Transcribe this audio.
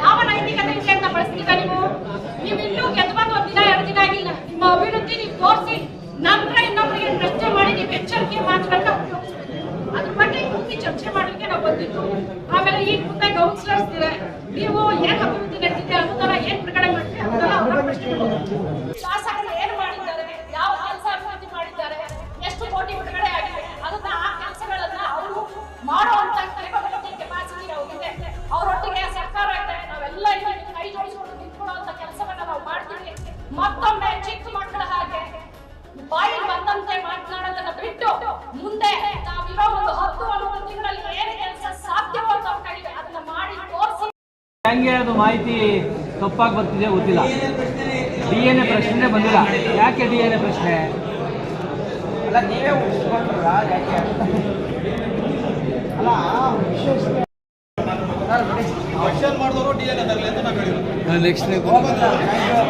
ಯಾವ ನೈತಿಕತೆ ಇದೆ ಅಂತ ಬಳಸ್ತೀರಾ ನೀವು? ನೀವು ಇನ್ನೂ ಗೆದ್ದು ಒಂದ್ ದಿನ, ಎರಡು ದಿನ ಆಗಿಲ್ಲ. ನಿಮ್ಮ ಅಭಿವೃದ್ಧಿ ನೀವು ತೋರಿಸಿ, ನಂತರ ಇನ್ನೊಬ್ಬರಿಗೆ ಪ್ರಶ್ನೆ ಮಾಡಿ ನೀವು ಎಚ್ಚರಿಕೆ ಮಾತುಗಳನ್ನ ಅದ್ರ ಬಗ್ಗೆ ಮುಂದೆ ಚರ್ಚೆ ಮಾಡಲಿಕ್ಕೆ ನಾವು ಬಂದಿದ್ದು. ಆಮೇಲೆ ಈ ಮುಂದೆ ಕೌನ್ಸಿಲರ್ಸ್ ಇದೆ ನೀವು ಏನ್ ಅಭಿವೃದ್ಧಿ ನಡೆದಿದೆ ಅನುದಾನ ಏನ್ ಪ್ರಕಟಣೆ ಪ್ರಶ್ನೆಗಳು ಶಾಸಕರು ಏನು ಮಾಡಿದ್ದಾರೆ? ಯಾವ ಕೆಲಸ ಮಾಡಿದ್ದಾರೆ? ಎಷ್ಟು ಕೋಟಿ ಬಿಡುಗಡೆ ಆಗಿದೆ? ಅದನ್ನ ಆ ಕೆಲಸಗಳನ್ನ ಅವರು ಬಂದಂತೆ ಮಾತನಾಡೋದನ್ನ ಬಿಟ್ಟು ಮುಂದೆ ನಾವಿರೋ ಒಂದು ಹತ್ತು ಹನ್ನೊಂದು ತಿಂಗಳಲ್ಲಿ ಏನು ಕೆಲಸ ಸಾಧ್ಯವೋ ಅಂತ ಕಡಿಮೆ ಅದನ್ನ ಮಾಡಿ ತೋರಿಸಿ. ಹೆಂಗೆ ಅದು ಮಾಹಿತಿ ತಪ್ಪಾಗಿ ಬರ್ತಿದೆ ಗೊತ್ತಿಲ್ಲ. ಡಿ ಎನ್ ಎ ಪ್ರಶ್ನೆ ಬಂದಿಲ್ಲ. ಯಾಕೆ ಡಿ ಎನ್ ಎ ಪ್ರಶ್ನೆ? ಅಲ್ಲ ನೀವೇ ಅಲ್ಲ ಮಾಡಿದವರು ಡಿ ಎನ್ ಎ ತರಲಿ ಅಂತ ನಾವು ಹೇಳಿರೋದು ನೆಕ್ಸ್ಟ್